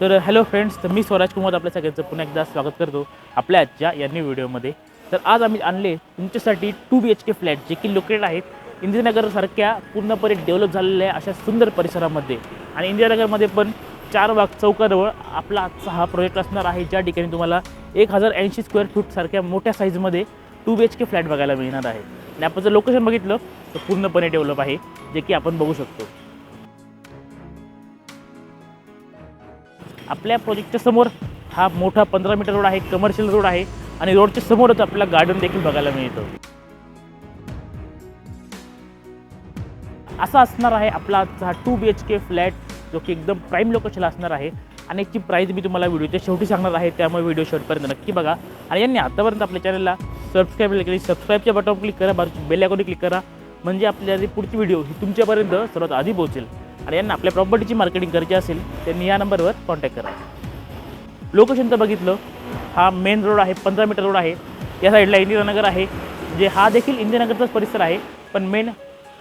तर hello friends तर मी स्वराज कुमार आपल्या सगळ्यांचं पुन्हा एकदा स्वागत करतो आपल्या आजच्या या न्यू व्हिडिओमध्ये. तर आज आम्ही आणले तुमच्यासाठी two B H K flat जे की लोकेटेड आहेत इंदिरानगरसारख्या पूर्णपणे डेव्हलप झालेल्या अशा सुंदर परिसरामध्ये. आणि इंदिरानगरमध्ये पण चार वाग चौकाजवळ आपला आजचा हा प्रोजेक्ट असणार आहे ज्या ठिकाणी तुम्हाला एक हजार ऐंशी स्क्वेअर फूटसारख्या मोठ्या साईजमध्ये two B H K flat बघायला मिळणार आहे. आणि आपण जर लोकेशन बघितलं तर पूर्णपणे डेव्हलप आहे जे की आपण बघू शकतो. आपल्या प्रोजेक्टच्या समोर हा मोठा पंधरा मीटर रोड आहे कमर्शियल रोड आहे आणि रोडच्या समोरच आपल्याला गार्डन देखील बघायला मिळतं. असा असणार आहे आपला आजचा हा two B H K flat जो की एकदम प्राईम लोकेशनला असणार आहे. आणि याची प्राईज मी तुम्हाला व्हिडिओच्या शेवटी सांगणार आहे त्यामुळे व्हिडिओ शेवटपर्यंत नक्की बघा. आणि यांनी आतापर्यंत आपल्या चॅनलला सबस्क्राईब केली सबस्क्राईबच्या बटन क्लिक करा बाजूची बेल आयकॉन क्लिक करा. म्हणजे आपल्या पुढची व्हिडिओ ही तुमच्यापर्यंत सर्वात आधी पोहोचेल. आणि यांना आपल्या प्रॉपर्टीची मार्केटिंग करायची असेल त्यांनी या नंबरवर कॉन्टॅक्ट करा. लोकेशन तर बघितलं. हा मेन रोड आहे पंधरा मीटर रोड आहे. या साईडला इंदिरानगर आहे जे हा देखील इंदिरानगरचाच परिसर आहे पण मेन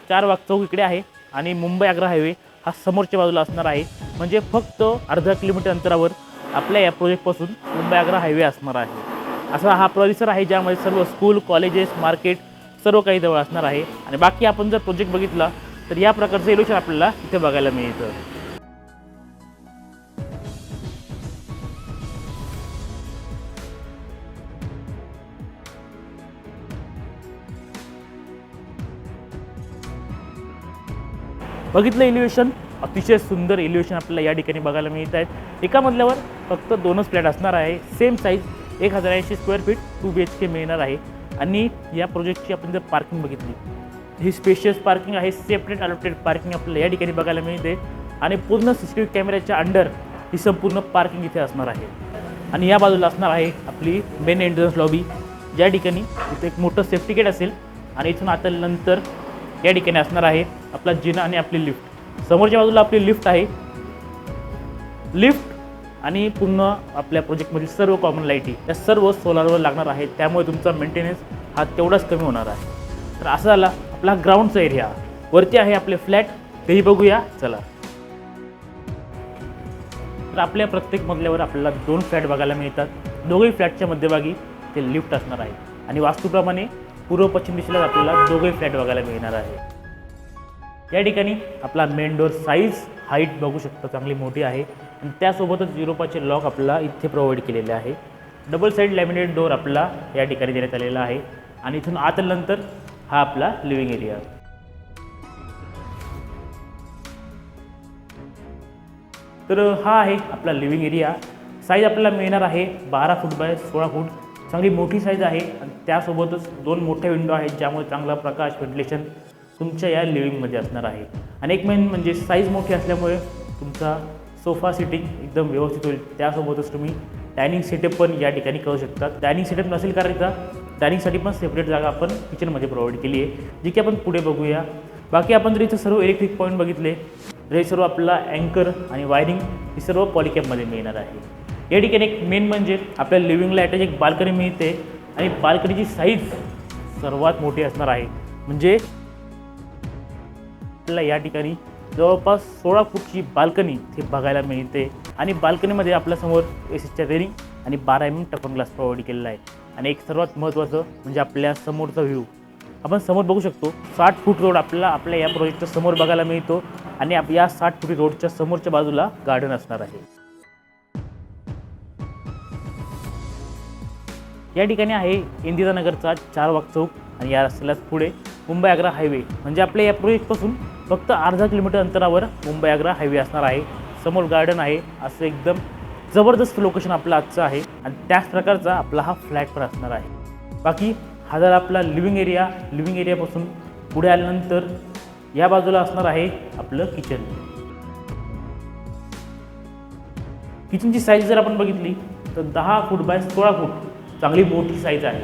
चार वाग चौक इकडे आहे आणि मुंबई आग्रा हायवे हा समोरच्या बाजूला असणार आहे. म्हणजे फक्त अर्धा किलोमीटर अंतरावर आपल्या या प्रोजेक्टपासून मुंबई आग्रा हायवे असणार आहे. असा हा परिसर आहे ज्यामध्ये सर्व स्कूल कॉलेजेस मार्केट सर्व काही जवळ असणार आहे. आणि बाकी आपण जर प्रोजेक्ट बघितला तर या प्रकारचं इल्युशन आपल्याला इथे बघायला मिळतं. बघितलं इल्युएशन अतिशय सुंदर इल्युएशन आपल्याला या ठिकाणी बघायला मिळत आहेत एका मजल्यावर फक्त दोनच फ्लॅट असणार आहे. सेम साईज एक हजार ऐंशी square feet two B H K मिळणार आहे. आणि या प्रोजेक्टची आपण जर पार्किंग बघितली ही स्पेशियस पार्किंग आहे सेपरेट अलॉटेड पार्किंग आपल्याला या ठिकाणी बघायला मिळते. आणि पूर्ण सी सी टी व्ही कॅमेऱ्याच्या अंडर ही संपूर्ण पार्किंग इथे असणार आहे. आणि या बाजूला असणार आहे आपली मेन एंट्रन्स लॉबी ज्या ठिकाणी इथे एक मोठं सेफ्टी गेट असेल आणि इथून आता नंतर या ठिकाणी असणार आहे आपला जिना आणि आपली लिफ्ट समोरच्या बाजूला आपली लिफ्ट आहे. लिफ्ट आणि पूर्ण आपल्या प्रोजेक्टमधील सर्व कॉमन लाईटी या सर्व सोलारवर लागणार आहे. त्यामुळे तुमचा मेंटेनन्स हा तेवढाच कमी होणार आहे. तर असा झाला. आपला ग्राउंडचा एरिया. वरती आहे आपले फ्लॅट. तेही बघूया. चला. तर आपल्या प्रत्येक मजल्यावर आपल्याला दोन फ्लॅट बघायला मिळतात. दोघेही फ्लॅटच्या मध्यभागी ते लिफ्ट असणार आहे. आणि वास्तूप्रमाणे पूर्व पश्चिम दिशेला आपल्याला दोघेही फ्लॅट बघायला मिळणार आहे. या ठिकाणी आपला मेन डोअर साईज हाईट बघू शकता. चांगली मोठी आहे. आणि त्यासोबतच युरोपाचे लॉक आपल्याला इथे प्रोव्हाइड केलेले आहे. डबल साईड लॅमिनेट डोअर आपला या ठिकाणी देण्यात आलेला आहे. आणि इथून आतल्यानंतर हा आपला लिव्हिंग एरिया तर हा आहे आपला लिव्हिंग एरिया साईज आपल्याला मिळणार आहे बारा फूट बाय सोळा फूट चांगली मोठी साईज आहे आणि त्यासोबतच दोन मोठ्या विंडो आहेत ज्यामुळे चांगला प्रकाश व्हेंटिलेशन तुमच्या या लिव्हिंगमध्ये असणार आहे. आणि एक मेन म्हणजे साईज मोठी असल्यामुळे तुमचा सोफा सिटिंग एकदम व्यवस्थित होईल. त्यासोबतच तुम्ही डायनिंग सेटअप पण या ठिकाणी करू शकता. डायनिंग सेटअप नसेल करायचा डायनिंगसाठी पण सेपरेट जागा आपण किचनमध्ये प्रोव्हाइड केली आहे जी की आपण पुढे बघूया. बाकी आपण जर इथं सर्व इलेक्ट्रिक पॉईंट बघितले तर हे सर्व आपला अँकर आणि वायरिंग हे सर्व पॉलिकॅपमध्ये मिळणार आहे. या ठिकाणी एक मेन म्हणजे आपल्या लिव्हिंगला अटॅच एक बाल्कनी मिळते आणि बाल्कनीची साईज सर्वात मोठी असणार आहे. म्हणजे आपल्याला या ठिकाणी जवळपास सोळा फूटची बाल्कनी ते बघायला मिळते. आणि बाल्कनीमध्ये आपल्यासमोर एसीच्या रेलिंग आणि बारा M M toughen glass provide केलेला आहे. आणि एक सर्वात महत्त्वाचं म्हणजे आपल्या समोरचा व्ह्यू आपण समोर बघू शकतो साठ फूट रोड आपल्याला आपल्या या प्रोजेक्टच्या समोर बघायला मिळतो आणि आप या साठ फूट रोडच्या समोरच्या बाजूला गार्डन असणार आहे. या ठिकाणी आहे इंदिरानगरचा चार वाग चौक आणि या रस्त्यालाच पुढे मुंबई आग्रा हायवे म्हणजे आपल्या या प्रोजेक्टपासून फक्त अर्धा किलोमीटर अंतरावर मुंबई आग्रा हायवे असणार आहे. समोर गार्डन आहे असं एकदम जबरदस्त लोकेशन आपलं आजचं आहे आणि त्याच प्रकारचा आपला हा फ्लॅट पण असणार आहे. बाकी हा जर आपला लिव्हिंग एरिया लिव्हिंग एरियापासून पुढे आल्यानंतर या बाजूला असणार आहे आपलं किचन किचनची साईज जर आपण बघितली तर दहा फूट बाय सोळा फूट चांगली मोठी साईज आहे.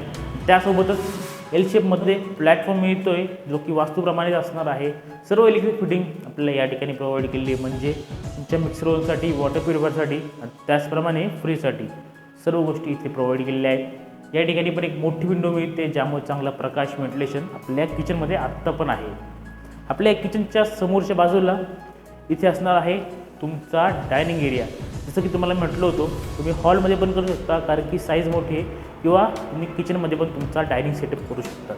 त्यासोबतच एल शेपमध्ये प्लॅटफॉर्म मिळतो आहे जो की वास्तूप्रमाणेच असणार आहे. सर्व इलेक्ट्रिक फिटिंग आपल्याला या ठिकाणी प्रोव्हाइड केलेली आहे. म्हणजे तुमच्या मिक्सर ओवनसाठी वॉटर प्युरिफायरसाठी आणि त्याचप्रमाणे फ्रीजसाठी सर्व गोष्टी इथे प्रोव्हाइड केलेल्या आहेत. या ठिकाणी पण एक मोठी विंडो मिळते ज्यामुळे चांगला प्रकाश व्हेंटिलेशन आपल्या किचनमध्ये आत्ता पण आहे. आपल्या किचनच्या समोरच्या बाजूला इथे असणार आहे तुमचा डायनिंग एरिया जसं की तुम्हाला म्हटलं होतं तुम्ही हॉलमध्ये पण करू शकता कारण की साईज मोठी आहे किंवा तुम्ही किचनमध्ये पण तुमचा डायनिंग सेटअप करू शकता.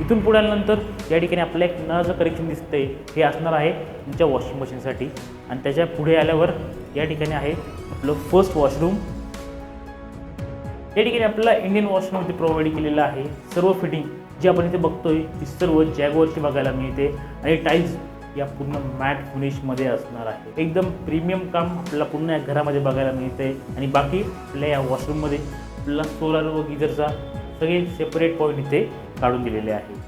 इथून पुढे आल्यानंतर या ठिकाणी आपल्याला एक नळाचं कनेक्शन दिसतंय हे असणार आहे तुमच्या वॉशिंग मशीनसाठी. आणि त्याच्या पुढे आल्यावर या ठिकाणी आहे आपलं फर्स्ट वॉशरूम या ठिकाणी आपल्याला इंडियन वॉशरूम इथे प्रोव्हाइड केलेलं आहे सर्व फिटिंग जी आपण इथे बघतोय ती सर्व जॅगवरची बघायला मिळते. आणि टाईल्स या पूर्ण मॅट फिनिशमध्ये असणार आहे. एकदम प्रीमियम काम आपल्याला पूर्ण या घरामध्ये बघायला मिळते आणि बाकी आपल्या या वॉशरूममध्ये आपल्याला सोलार व गिझरचा सगळे सेपरेट पॉईंट इथे काढून दिलेले आहे.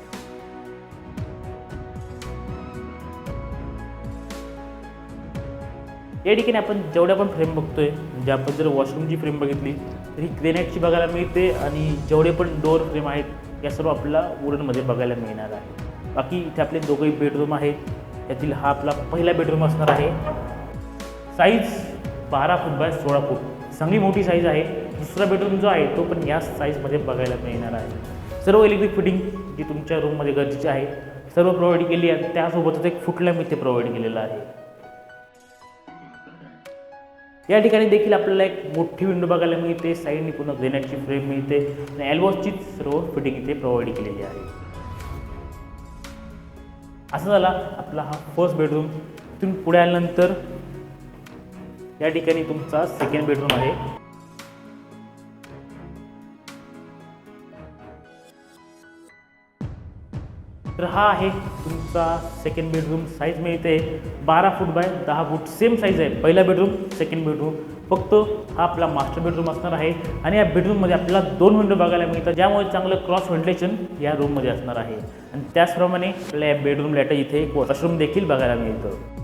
या ठिकाणी आपण जेवढ्या पण फ्रेम बघतोय म्हणजे आपण जर वॉशरूमची फ्रेम बघितली तर ही ग्रेनाईटची बघायला मिळते आणि जेवढे पण डोअर फ्रेम आहेत या सर्व आपल्याला वुडनमध्ये बघायला मिळणार आहे. बाकी इथे आपले दोघंही बेडरूम आहेत. त्यातील हा आपला पहिला बेडरूम असणार आहे. साईज बारा फूट बाय सोळा फूट चांगली मोठी साईज आहे. दुसरा बेडरूम जो आहे तो पण याच साईजमध्ये बघायला मिळणार आहे. सर्व इलेक्ट्रिक फिटिंग जी तुमच्या रूममध्ये गरजेची आहे सर्व प्रोव्हाइड केली आहे. त्यासोबतच एक फुट लॅम्प इथे प्रोव्हाइड केलेला आहे. या ठिकाणी देखील आपल्याला एक मोठी विंडो बघायला मिळते. साईडनी पुन्हा देण्याची फ्रेम मिळते. आणि ॲल्बॉसचीच सर्व फिटिंग इथे प्रोव्हाइड केलेली आहे. असं झाला आपला हा फर्स्ट बेडरूम तिथून पुढे आल्यानंतर या ठिकाणी तुमचा सेकंड बेडरूम आहे. तर हा आहे तुमचा सेकंड बेडरूम साईज मिळते. बारा फूट बाय दहा फूट सेम साईज आहे. पहिला बेडरूम सेकंड बेडरूम फक्त हा आपला मास्टर बेडरूम असणार आहे. आणि या बेडरूममध्ये आपल्याला दोन विंडो बघायला मिळतात. ज्यामुळे चांगलं क्रॉस व्हेंटिलेशन या रूममध्ये असणार आहे. आणि त्याचप्रमाणे आपल्या या बेडरूम लॅटर इथे एक वॉशरूम देखील बघायला मिळतं.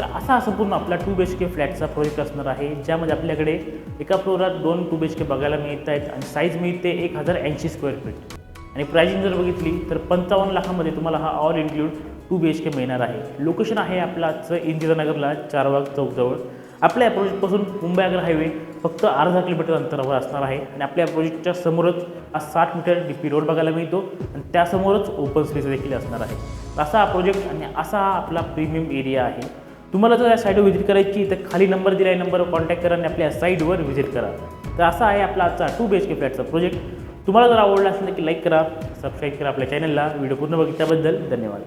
तर असा संपूर्ण आपला टू बी एच के फ्लॅटचा प्रोजेक्ट असणार आहे ज्यामध्ये आपल्याकडे एका फ्लोरात दोन टू बी एच के बघायला मिळत आहेत आणि साईज मिळते एक हजार ऐंशी स्क्वेअर फीट आणि प्राइसिंग जर बघितली तर पंचावन्न लाखामध्ये तुम्हाला हा all include two B H K मिळणार आहे. लोकेशन आहे आपलं आजचं इंदिरानगरला चारबाग चौकजवळ. आपल्या या प्रोजेक्टपासून मुंबई आग्रा हायवे फक्त अर्धा किलोमीटर अंतरावर असणार आहे. आणि आपल्या प्रोजेक्टच्या समोरच आज साठ मीटर डी पी रोड बघायला मिळतो आणि त्यासमोरच ओपन स्पेस देखील असणार आहे. असा हा प्रोजेक्ट आणि असा हा आपला प्रीमियम एरिया आहे. तुम्हाला जर या साईटवर व्हिजिट करायची तर खाली नंबर दिला आहे नंबरवर कॉन्टॅक्ट करा आणि आपल्या साईटवर व्हिजिट करा. तर असा आहे आपला आजचा टू बी एच के फ्लॅटचा प्रोजेक्ट तुम्हाला जर आवडला असेल की लाईक करा सबस्क्राईब करा आपल्या चॅनलला व्हिडिओ पूर्ण बघितल्याबद्दल धन्यवाद.